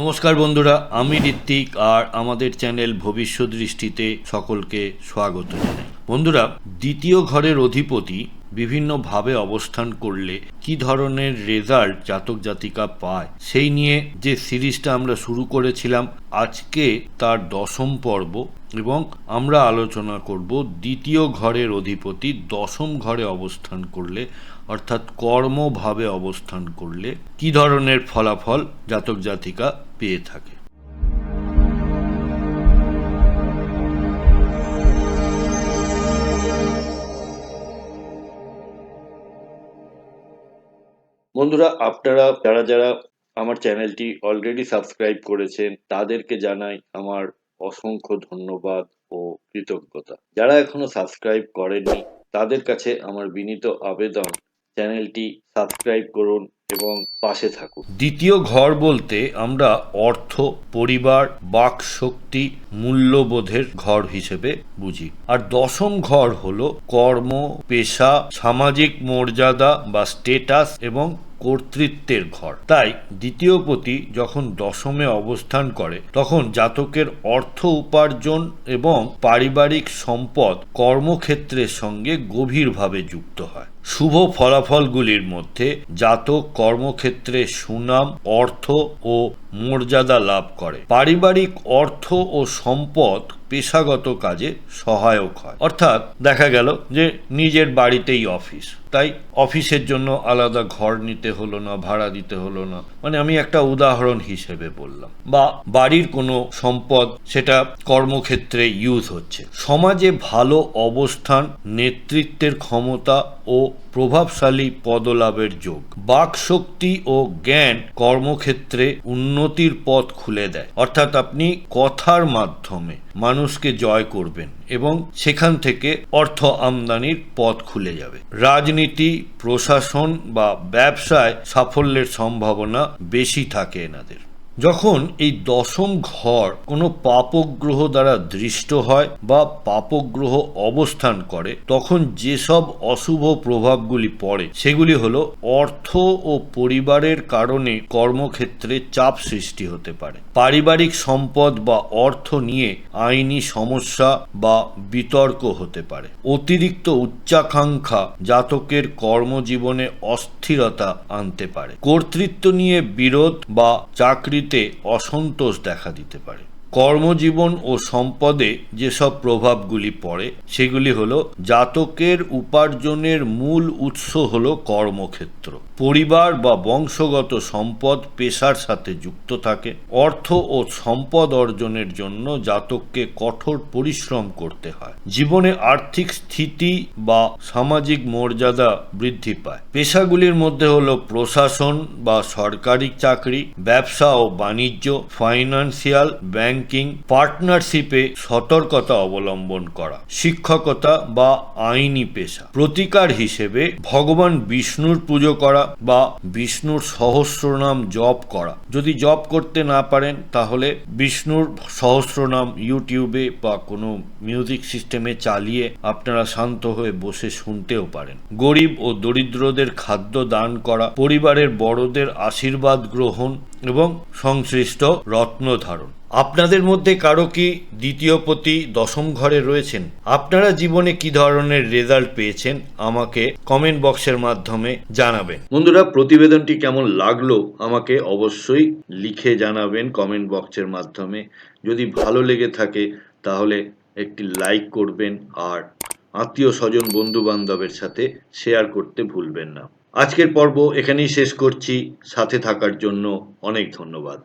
নমস্কার বন্ধুরা, আমি ঋত্বিক আর আমাদের চ্যানেল ভবিষ্যৎ দৃষ্টিতে সকলকে স্বাগত জানাই। বন্ধুরা, দ্বিতীয় ঘরের অধিপতি বিভিন্নভাবে অবস্থান করলে কি ধরনের রেজাল্ট জাতক জাতিকা পায়, সেই নিয়ে যে সিরিজটা আমরা শুরু করেছিলাম, আজকে তার দশম পর্ব এবং আমরা আলোচনা করব দ্বিতীয় ঘরের অধিপতি দশম ঘরে অবস্থান করলে, অর্থাৎ কর্মভাবে অবস্থান করলে কি ধরনের ফলাফল জাতক জাতিকা পেয়ে থাকে। বন্ধুরা, আপনারা, যারা যারা আমার চ্যানেলটি অলরেডি সাবস্ক্রাইব করেছেন, তাদেরকে জানাই আমার অসংখ্য ধন্যবাদ ও কৃতজ্ঞতা। যারা এখনও সাবস্ক্রাইব করেননি, তাদের কাছে আমার বিনীত আবেদন, চ্যানেলটি সাবস্ক্রাইব করুন এবং পাশে থাকুন। দ্বিতীয় ঘর বলতে আমরা অর্থ, পরিবার বাক শক্তি মূল্যবোধের ঘর হিসেবে বুঝি। আর দশম ঘর হলো কর্ম, পেশা, সামাজিক মর্যাদা বা স্টেটাস এবং কর্তৃত্বের ঘর। তাই দ্বিতীয় পতি যখন দশমে অবস্থান করে, তখন জাতকের অর্থ উপার্জন এবং পারিবারিক সম্পদ কর্মক্ষেত্রের সঙ্গে গভীরভাবে যুক্ত হয়। শুভ ফলাফলগুলির মধ্যে জাতক কর্মক্ষেত্রে সুনাম, অর্থ ও মর্যাদা লাভ করে। পারিবারিক অর্থ ও সম্পদ পেশাগত কাজে সহায়ক হয়। অর্থাৎ দেখা গেল যে নিজের বাড়িতেই অফিস। তাই অফিসের জন্য আলাদা ঘর নিতে হলো না, ভাড়া দিতে হলো না। মানে আমি একটা উদাহরণ হিসেবে বললাম। বা বাড়ির কোনো সম্পদ সেটা কর্মক্ষেত্রে ইউজ হচ্ছে। সমাজে ভালো অবস্থান, নেতৃত্বের ক্ষমতা ও প্রভাবশালী পদলাভের যোগ। বাকশক্তি ও জ্ঞান কর্মক্ষেত্রে উন্নতির পথ খুলে দেয়। অর্থাৎ আপনি কথার মাধ্যমে মানুষকে জয় করবেন এবং সেখান থেকে অর্থ আমদানির পথ খুলে যাবে। রাজনীতি, প্রশাসন বা ব্যবসায় সাফল্যের সম্ভাবনা বেশি থাকে এনাদের। যখন এই দশম ঘর কোনো পাপগ্রহ দ্বারা দৃষ্ট হয় বা পাপগ্রহ অবস্থান করে, তখন যেসব অশুভ প্রভাবগুলি পড়ে, সেগুলি হলো অর্থ ও পরিবারের কারণে কর্মক্ষেত্রে চাপ সৃষ্টি হতে পারে। পারিবারিক সম্পদ বা অর্থ নিয়ে আইনি সমস্যা বা বিতর্ক হতে পারে। অতিরিক্ত উচ্চাকাঙ্ক্ষা জাতকের কর্মজীবনে অস্থিরতা আনতে পারে। কর্তৃত্ব নিয়ে বিরোধ বা চাকরি চাকরিতে অসন্তোষ দেখা দিতে পারে। কর্মজীবন ও সম্পদে যেসব প্রভাবগুলি পড়ে, সেগুলি হল জাতকের উপার্জনের মূল উৎস হল কর্মক্ষেত্র। পরিবার বা বংশগত সম্পদ পেশার সাথে যুক্ত থাকে। অর্থ ও সম্পদ অর্জনের জন্য জাতককে কঠোর পরিশ্রম করতে হয়। জীবনে আর্থিক স্থিতি বা সামাজিক মর্যাদা বৃদ্ধি পায়। পেশাগুলির মধ্যে হল প্রশাসন বা সরকারি চাকরি, ব্যবসা ও বাণিজ্য, ফাইন্যান্সিয়াল ব্যাংকিং পার্টনারশিপে সতর্কতা অবলম্বন করা, শিক্ষকতা বা আইনি পেশা। প্রতিকার হিসেবে ভগবান বিষ্ণুর পুজো করা বা বিষ্ণুর সহস্রনাম জপ করা। যদি জপ করতে না পারেন, তাহলে বিষ্ণুর সহস্রনাম ইউটিউবে বা কোনো মিউজিক সিস্টেমে চালিয়ে আপনারা শান্ত হয়ে বসে শুনতেও পারেন। গরিব ও দরিদ্রদের খাদ্য দান করা, পরিবারের বড়দের আশীর্বাদ গ্রহণ এবং সংশ্লিষ্ট রত্ন ধারণ। আপনাদের মধ্যে কারও কি দ্বিতীয় পতি দশম ঘরে রয়েছেন? আপনারা জীবনে কি ধরনের রেজাল্ট পেয়েছেন? আমাকে কমেন্ট বক্সের মাধ্যমে জানাবেন। বন্ধুরা, প্রতিবেদনটি কেমন লাগল আমাকে অবশ্যই লিখে জানাবেন কমেন্ট বক্সের মাধ্যমে। যদি ভালো লেগে থাকে, তাহলে একটি লাইক করবেন আর আত্মীয় স্বজন বন্ধু বান্ধবের সাথে শেয়ার করতে ভুলবেন না। আজকের পর্ব এখানেই শেষ করছি। সাথে থাকার জন্য অনেক ধন্যবাদ।